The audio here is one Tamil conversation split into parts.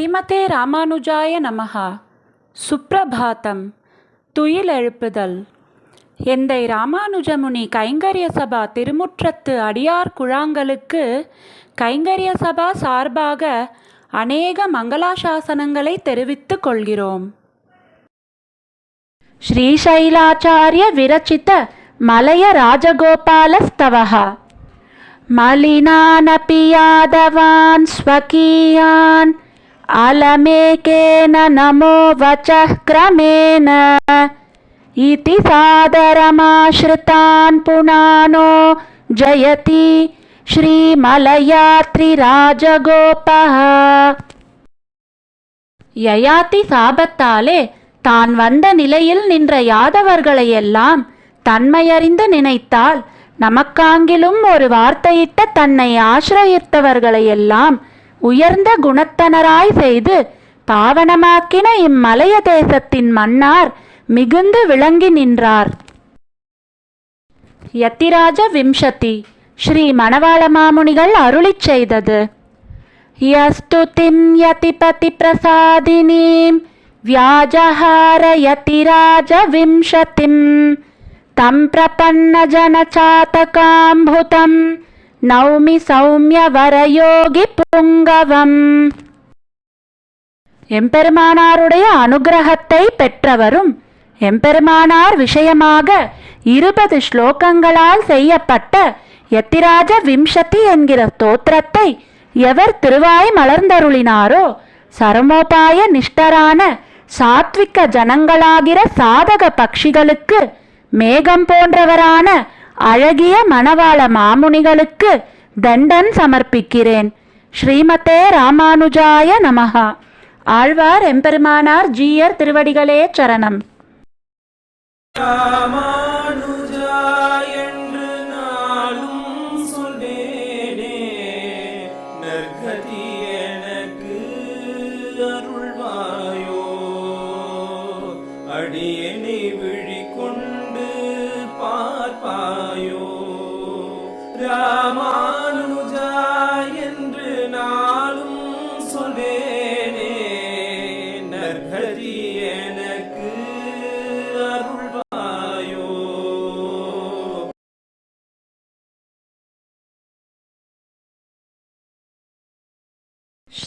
ஸ்ரீமதே ராமானுஜாய நமஹா சுப்ரபாதம் துயில் எழுப்புதல் எந்தை ராமானுஜமுனி கைங்கரிய சபா திருமுற்றத்து அடியார் குழாங்களுக்கு கைங்கரிய சபா சார்பாக அநேக மங்களாசாசனங்களை தெரிவித்துக் கொள்கிறோம் ஸ்ரீசைலாச்சாரிய விரச்சித மலய ராஜகோபாலஸ்தவः मलिनानपि यादवान् स्वकीयान् अलमेकेन नमो वचः क्रमेण इति सादरमाश्रितान् पुनानो जयति श्रीमलयात्रिराजगोपः யயாதி சாபத்தாலே தான் வந்த நிலையில் நின்ற யாதவர்களையெல்லாம் தன்மையறிந்து நினைத்தால் நமக்காங்கிலும் ஒரு வார்த்தையிட்ட தன்னை ஆசிரயித்தவர்களையெல்லாம் உயர்ந்த குணத்தனராய் செய்து பாவனமாக்கின இம்மலைய தேசத்தின் மன்னார் மிகுந்து விளங்கி நின்றார். யத்திராஜ விம்சதி ஸ்ரீ மணவாள மாமுனிகள் அருளிச் செய்தது. யஸ்துதிம் யதிபதி பிரசாதினீம் வியாஜஹார யதிராஜ விம்சதிம் தம் பிரபன்ன ஜன ஜனசாதகாம்புதம் நௌமி சௌமிய வரயோகி புங்கவம். எம்பெருமானாருடைய அனுகிரகத்தை பெற்றவரும் எம்பெருமானார் விஷயமாக இருபது ஸ்லோகங்களால் செய்யப்பட்ட யத்திராஜ விம்சதி என்கிற தோற்றத்தை எவர் திருவாய் மலர்ந்தருளினாரோ சரமோபாய நிஷ்டரான சாத்விக ஜனங்களாகிற சாதக பக்ஷிகளுக்கு மேகம் போன்றவரான அழகிய மணவாள மாமுனிகளுக்கு தண்டன் சமர்ப்பிக்கிறேன். ஸ்ரீமதே ராமானுஜாய நமகா ஆழ்வார் எம்பெருமானார் ஜீயர் திருவடிகளே சரணம். ராமானு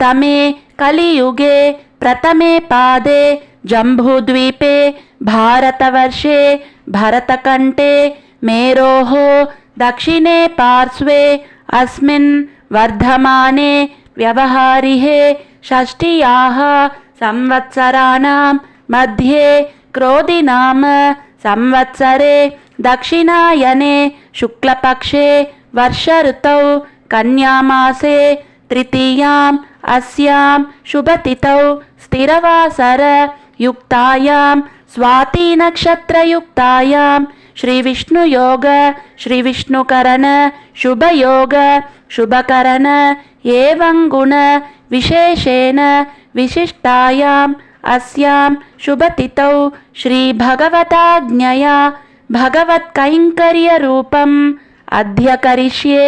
तमे कलियुगे प्रथमे पादे जम्बूद्वीपे भारतवर्षे भरतकण्ठे मेरोः दक्षिणे पार्श्वे अस्मिन् वर्धमाने व्यवहारिहे षष्टियाः संवत्सराणां मध्ये क्रोधिनाम संवत्सरे दक्षिणायने शुक्लपक्षे वर्षऋतौ कन्यामासे तृतीयाम् अस्यां शुभतिथौ स्थिरवासरयुक्तायां स्वातिनक्षत्रयुक्तायां श्रीविष्णुयोग श्रीविष्णुकरण शुभयोग शुभकरण एवं गुण विशेषेण विशिष्टायाम् अस्यां शुभतिथौ श्रीभगवताज्ञया भगवत्कैङ्कर्यरूपम् अद्य करिष्ये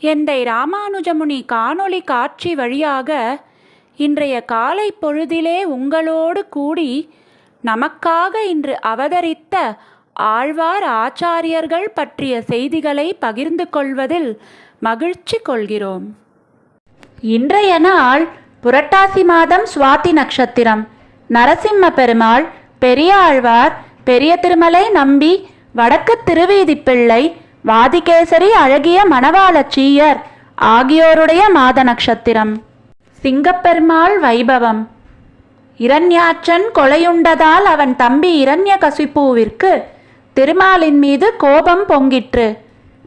எந்தை ராமானுஜமுனி காணொளி காட்சி வழியாக இன்றைய காலை பொழுதிலே உங்களோடு கூடி நமக்காக இன்று அவதரித்த ஆழ்வார் ஆச்சாரியர்கள் பற்றிய செய்திகளை பகிர்ந்து கொள்வதில் மகிழ்ச்சி கொள்கிறோம். இன்றைய நாள் புரட்டாசி மாதம் சுவாதி நட்சத்திரம். நரசிம்ம பெருமாள் பெரிய ஆழ்வார் பெரிய திருமலை நம்பி வடக்கு திருவீதிப்பிள்ளை வாதிகேசரி அழகிய மணவாளச்சீயர் ஆகியோருடைய மாத நட்சத்திரம் சிங்கப்பெருமாள் வைபவம். இரண்யாச்சன் கொலையுண்டதால் அவன் தம்பி இரண்யகசிப்புவிற்கு திருமாலின் மீது கோபம் பொங்கிற்று.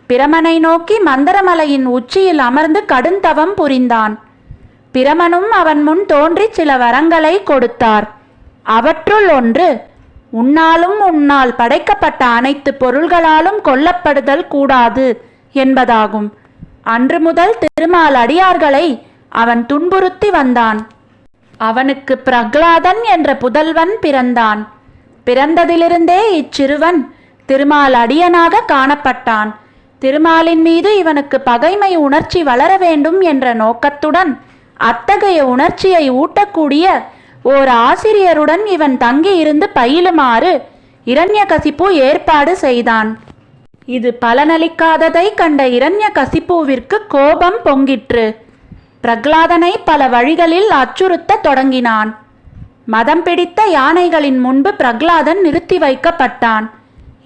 பிரமனை நோக்கி மந்தரமலையின் உச்சியில் அமர்ந்து கடுந்தவம் புரிந்தான். பிரமனும் அவன் முன் தோன்றி சில வரங்களை கொடுத்தார். அவற்றுள் ஒன்று உன்னாலும் உன்னால் படைக்கப்பட்ட அனைத்து பொருள்களாலும் கொல்லப்படுதல் கூடாது என்பதாகும். அன்று முதல் திருமால் அடியார்களை அவன் துன்புறுத்தி வந்தான். அவனுக்கு பிரகலாதன் என்ற புதல்வன் பிறந்தான். பிறந்ததிலிருந்தே இச்சிறுவன் திருமால் அடியனாக காணப்பட்டான். திருமாலின் மீது இவனுக்கு பகைமை உணர்ச்சி வளர வேண்டும் என்ற நோக்கத்துடன் அத்தகைய உணர்ச்சியை ஊட்டக்கூடிய ஓர் ஆசிரியருடன் இவன் தங்கியிருந்து பயிலுமாறு இரண்யகசிப்பு ஏற்பாடு செய்தான். இது பலனளிக்காததை கண்ட இரண்யகசிப்புவிற்கு கோபம் பொங்கிற்று. பிரகலாதனை பல வழிகளில் அச்சுறுத்த தொடங்கினான். மதம் பிடித்த யானைகளின் முன்பு பிரகலாதன் நிறுத்தி வைக்கப்பட்டான்.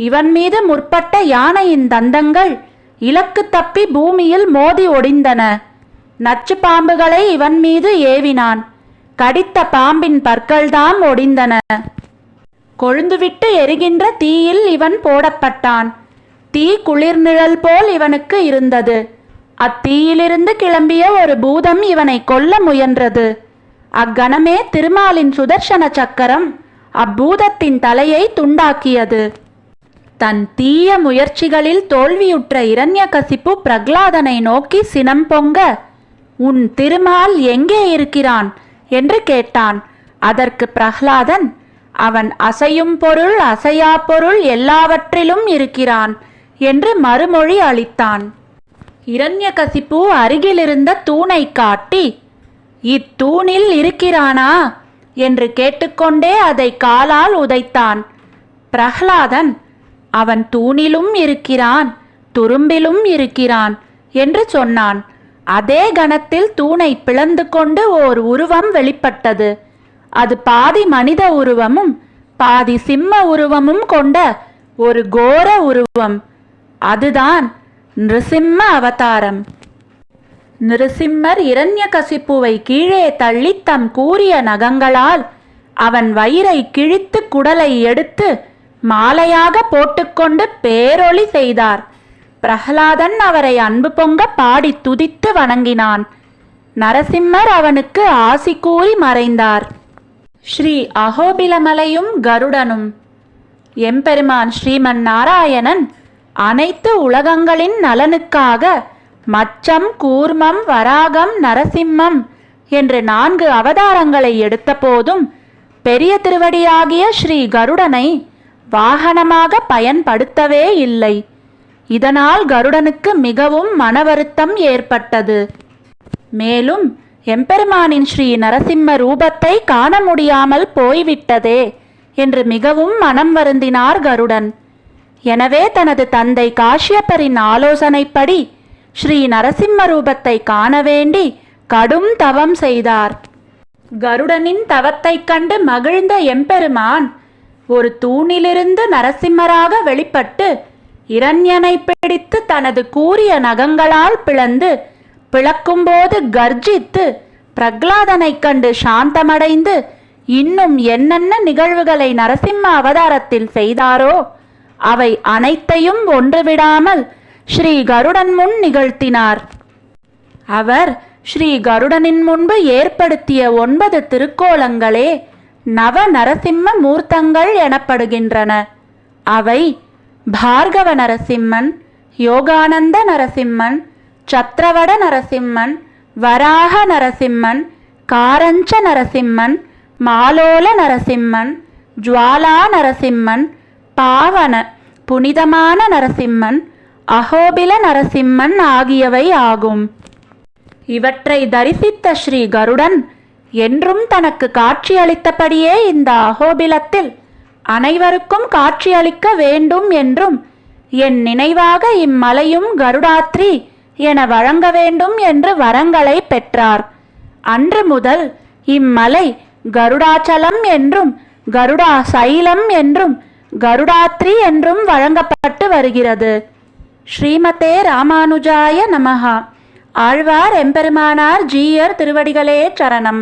இவன் மீது முற்பட்ட யானையின் தந்தங்கள் இலக்கு தப்பி பூமியில் மோதி ஒடிந்தன. நச்சு பாம்புகளை இவன் மீது ஏவினான். கடித்த பாம்பின் பற்கள்தாம் ஒடிந்தன. கொழுந்துவிட்டு எரிகின்ற தீயில் இவன் போடப்பட்டான். தீ குளிர்நிழல் போல் இவனுக்கு இருந்தது. அத்தீயிலிருந்து கிளம்பிய ஒரு பூதம் இவனை கொல்ல முயன்றது. அக்கணமே திருமாலின் சுதர்சன சக்கரம் அப்பூதத்தின் தலையை துண்டாக்கியது. தன் தீய முயற்சிகளில் தோல்வியுற்ற இரண்யகசிப்பு பிரகலாதனை நோக்கி சினம் பொங்க உன் திருமால் எங்கே இருக்கிறான்? என்று கேட்டான். அதற்கு பிரஹ்லாதன் அவன் அசையும் பொருள் அசையா பொருள் எல்லாவற்றிலும் இருக்கிறான் என்று மறுமொழி அளித்தான். இரண்யகசிப்பு அருகிலிருந்த தூணை காட்டி இத்தூணில் இருக்கிறானா? என்று கேட்டுக்கொண்டே அதை காலால் உதைத்தான். பிரஹ்லாதன் அவன் தூணிலும் இருக்கிறான் துரும்பிலும் இருக்கிறான் என்று சொன்னான். அதே கணத்தில் தூணை பிளந்து கொண்டு ஓர் உருவம் வெளிப்பட்டது. அது பாதி மனித உருவமும் பாதி சிம்ம உருவமும் கொண்ட ஒரு கோர உருவம். அதுதான் நிருசிம்ம அவதாரம். நிருசிம்மர் இரண்யகசிப்புவை கீழே தள்ளி தம் கூறிய நகங்களால் அவன் வயிறை கிழித்து குடலை எடுத்து மாலையாக போட்டுக்கொண்டு பேரொளி செய்தார். பிரகலாதன் அவரை அன்பு பொங்க பாடி துதித்து வணங்கினான். நரசிம்மர் அவனுக்கு ஆசி கூறி மறைந்தார். ஸ்ரீ அகோபிலமலையும் கருடனும். எம்பெருமான் ஸ்ரீமன் நாராயணன் அனைத்து உலகங்களின் நலனுக்காக மச்சம் கூர்மம் வராகம் நரசிம்மம் என்று நான்கு அவதாரங்களை எடுத்தபோதும் பெரிய திருவடியாகிய ஸ்ரீ கருடனை வாகனமாக பயன்படுத்தவே இல்லை. இதனால் கருடனுக்கு மிகவும் மனவருத்தம் ஏற்பட்டது. மேலும் எம்பெருமானின் ஸ்ரீ நரசிம்ம ரூபத்தை காண முடியாமல் போய்விட்டதே என்று மிகவும் மனம் வருந்தினார் கருடன். எனவே தனது தந்தை காஷ்யப்பரின் ஆலோசனைப்படி ஸ்ரீ நரசிம்ம ரூபத்தை காண வேண்டி கடும் தவம் செய்தார். கருடனின் தவத்தைக் கண்டு மகிழ்ந்த எம்பெருமான் ஒரு தூணிலிருந்து நரசிம்மராக வெளிப்பட்டு இரண்யனை பிடித்து தனது கூரிய நகங்களால் பிளந்து பிளக்கும்போது கர்ஜித்து பிரகலாதனைக் கண்டு சாந்தமடைந்து இன்னும் என்னென்ன நிகழ்வுகளை நரசிம்ம அவதாரத்தில் செய்தாரோ அவை அனைத்தையும் ஒன்றுவிடாமல் ஸ்ரீ கருடன் முன் நிகழ்த்தினார். அவர் ஸ்ரீ கருடனின் முன்பு ஏற்படுத்திய ஒன்பது திருக்கோலங்களே நவ நரசிம்ம மூர்த்தங்கள் எனப்படுகின்றன. அவை பார்கவ நரசிம்மன் யோகானந்த நரசிம்மன் சத்ரவட நரசிம்மன் வராக நரசிம்மன் காரஞ்ச நரசிம்மன் மாலோல நரசிம்மன் ஜுவாலா நரசிம்மன் பாவன புனிதமான நரசிம்மன் அகோபில நரசிம்மன் ஆகியவை ஆகும். இவற்றை தரிசித்த ஸ்ரீ கருடன் என்றும் தனக்கு காட்சியளித்தபடியே இந்த அகோபிலத்தில் அனைவருக்கும் காட்சியளிக்க வேண்டும் என்றும் என் நினைவாக இம்மலையும் கருடாத்ரி என வழங்க வேண்டும் என்று வரங்களை பெற்றார். அன்று முதல் இம்மலை கருடாச்சலம் என்றும் கருடா சைலம் என்றும் கருடாத்ரி என்றும் வழங்கப்பட்டு வருகிறது. ஸ்ரீமதே ராமானுஜாய நமஹா. ஆழ்வார் எம்பெருமானார் ஜீயர் திருவடிகளே சரணம்.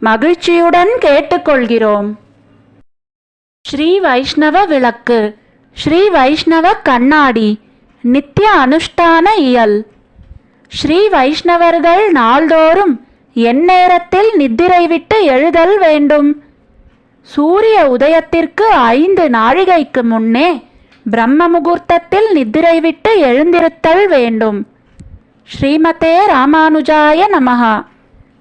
மகிழ்ச்சியுடன் கேட்டுக்கொள்கிறோம். ஸ்ரீ வைஷ்ணவ விளக்கு ஸ்ரீ வைஷ்ணவ கண்ணாடி நித்திய அனுஷ்டான இயல். ஸ்ரீ வைஷ்ணவர்கள் நாள்தோறும் எந்நேரத்தில் நித்திரை விட்டு எழுதல் வேண்டும். சூரிய உதயத்திற்கு ஐந்து நாழிகைக்கு முன்னே பிரம்ம முகூர்த்தத்தில் நித்திரை விட்டு எழுந்திருத்தல் வேண்டும். ஸ்ரீமதே ராமானுஜாய நமகா